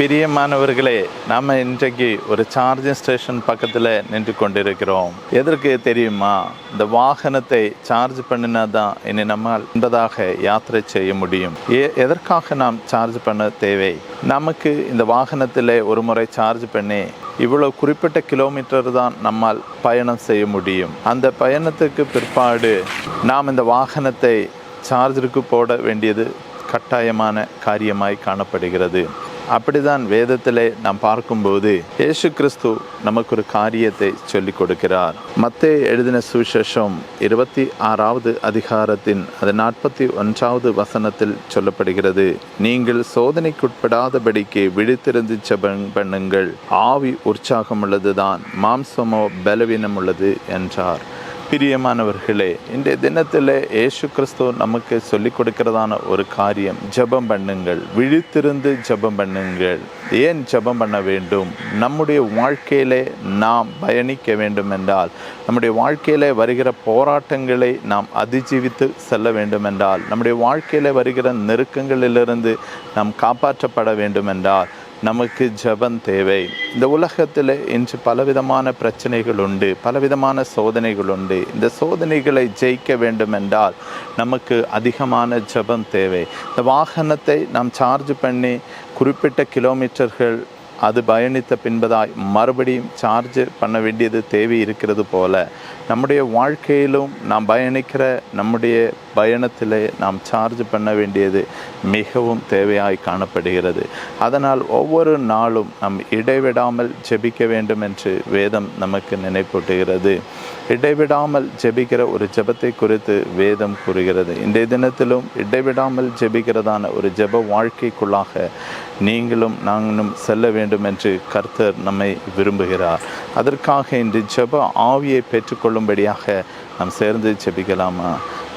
பிரியமானவர்களே நாம் இன்றைக்கு ஒரு சார்ஜிங் ஸ்டேஷன் பக்கத்தில் நின்று கொண்டிருக்கிறோம். எதற்கு தெரியுமா? இந்த வாகனத்தை சார்ஜ் பண்ணினா தான் இனி நம்மால் என்பதாக யாத்திரை செய்ய முடியும். ஏ எதற்காக நாம் சார்ஜ் பண்ண தேவை? நமக்கு இந்த வாகனத்தில் ஒரு முறை சார்ஜ் பண்ணி இவ்வளோ குறிப்பிட்ட கிலோமீட்டர் தான் நம்மால் பயணம் செய்ய முடியும். அந்த பயணத்துக்கு பிற்பாடு நாம் இந்த வாகனத்தை சார்ஜருக்கு போட வேண்டியது கட்டாயமான காரியமாய் காணப்படுகிறது. அப்படிதான் வேதத்திலே நாம் பார்க்கும்போது இயேசு கிறிஸ்து நமக்கு ஒரு காரியத்தை சொல்லிக் கொடுக்கிறார். மத்தே எழுதின சுவிசேஷம் இருபத்தி ஆறாவது அதிகாரத்தின் அது நாற்பத்தி ஒன்றாவது வசனத்தில் சொல்லப்படுகிறது. நீங்கள் சோதனைக்குட்படாதபடிக்கு விழித்திருந்து ஜெபம் பண்ணுங்கள். ஆவி உற்சாகம் உள்ளதுதான் மாம்சமோ பலவீனம் உள்ளது என்றார். பிரியமானவர்களே இன்றைய தினத்தில் ஏசு கிறிஸ்து நமக்கு சொல்லிக் கொடுக்கிறதான ஒரு காரியம் ஜெபம் பண்ணுங்கள். விழித்திருந்து ஜெபம் பண்ணுங்கள். ஏன் ஜெபம் பண்ண வேண்டும்? நம்முடைய வாழ்க்கையிலே நாம் பயணிக்க வேண்டும் என்றால் நம்முடைய வாழ்க்கையிலே வருகிற போராட்டங்களை நாம் அதிஜீவித்து செல்ல வேண்டும் என்றால் நம்முடைய வாழ்க்கையிலே வருகிற நெருக்கங்களிலிருந்து நாம் காப்பாற்றப்பட வேண்டும் என்றால் நமக்கு ஜெபம் தேவை. இந்த உலகத்தில் இன்று பலவிதமான பிரச்சனைகள் உண்டு பலவிதமான சோதனைகள் உண்டு இந்த சோதனைகளை ஜெயிக்க வேண்டும் என்றால் நமக்கு அதிகமான ஜெபம் தேவை. இந்த வாகனத்தை நாம் சார்ஜ் பண்ணி குறிப்பிட்ட கிலோமீட்டர்கள் அது பயணித்த பின்பதாய் மறுபடியும் சார்ஜ் பண்ண வேண்டியது தேவை இருக்கிறது போல. நம்முடைய வாழ்க்கையிலும் நாம் பயணிக்கிற நம்முடைய பயணத்திலே நாம் சார்ஜ் பண்ண வேண்டியது மிகவும் தேவையாய் காணப்படுகிறது. அதனால் ஒவ்வொரு நாளும் நாம் இடைவிடாமல் ஜெபிக்க வேண்டும் என்று வேதம் நமக்கு நினைப்பூட்டுகிறது. இடைவிடாமல் ஜெபிக்கிற ஒரு ஜெபத்தை குறித்து வேதம் கூறுகிறது. இன்றைய தினத்திலும் இடைவிடாமல் ஜெபிக்கிறதான ஒரு ஜெப வாழ்க்கைக்குள்ளாக நீங்களும் நாங்களும் செல்ல வேண்டும் என்று கர்த்தர் நம்மை விரும்புகிறார். அதற்காக இன்று ஜெப ஆவியை பெற்றுக்கொள்ளும்படியாக நாம் சேர்ந்து ஜெபிக்கலாமா?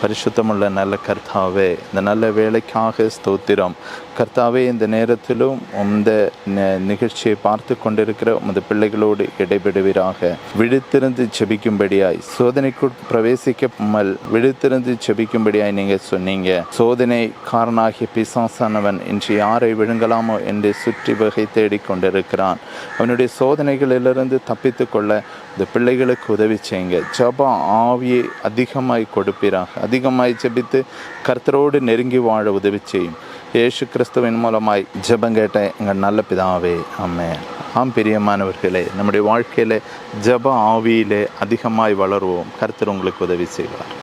பரிசுத்தமுள்ள நல்ல கர்த்தாவே இந்த நல்ல வேலைக்காக ஸ்தோத்திரம். கர்த்தாவே இந்த நேரத்திலும் இந்த ந- நிகழ்ச்சியை பார்த்து கொண்டிருக்கிற உமது பிள்ளைகளோடு இடைபெடுவீராக விழித்திருந்து ஜெபிக்கும்படியாய் சோதனைக்குள் பிரவேசிக்காமல் விழித்திருந்து ஜெபிக்கும்படியாய் நீங்கள் சொன்னீங்க. சோதனை காரணாகிய பிசாசானவன் இன்று யாரை விழுங்கலாமோ என்று சுற்றி வகை தேடிக் கொண்டிருக்கிறான். அவனுடைய சோதனைகளிலிருந்து தப்பித்து கொள்ள இந்த பிள்ளைகளுக்கு உதவி செய்யுங்க. ஜபா ஆவியை அதிகமாய் கொடுப்பீராக. அதிகமாய் ஜெபித்து கர்த்தரோடு நெருங்கி வாழ உதவி செய்யும் இயேசு கிறிஸ்துவின் மூலமாய் ஜெபம் கேட்ட எங்கள் நல்ல பிதாவே அம்மே ஆம் பிரியமானவர்களே நம்முடைய வாழ்க்கையில் ஜப ஆவியிலே அதிகமாய் வளருவோம் கர்த்தர் உங்களுக்கு உதவி செய்வார்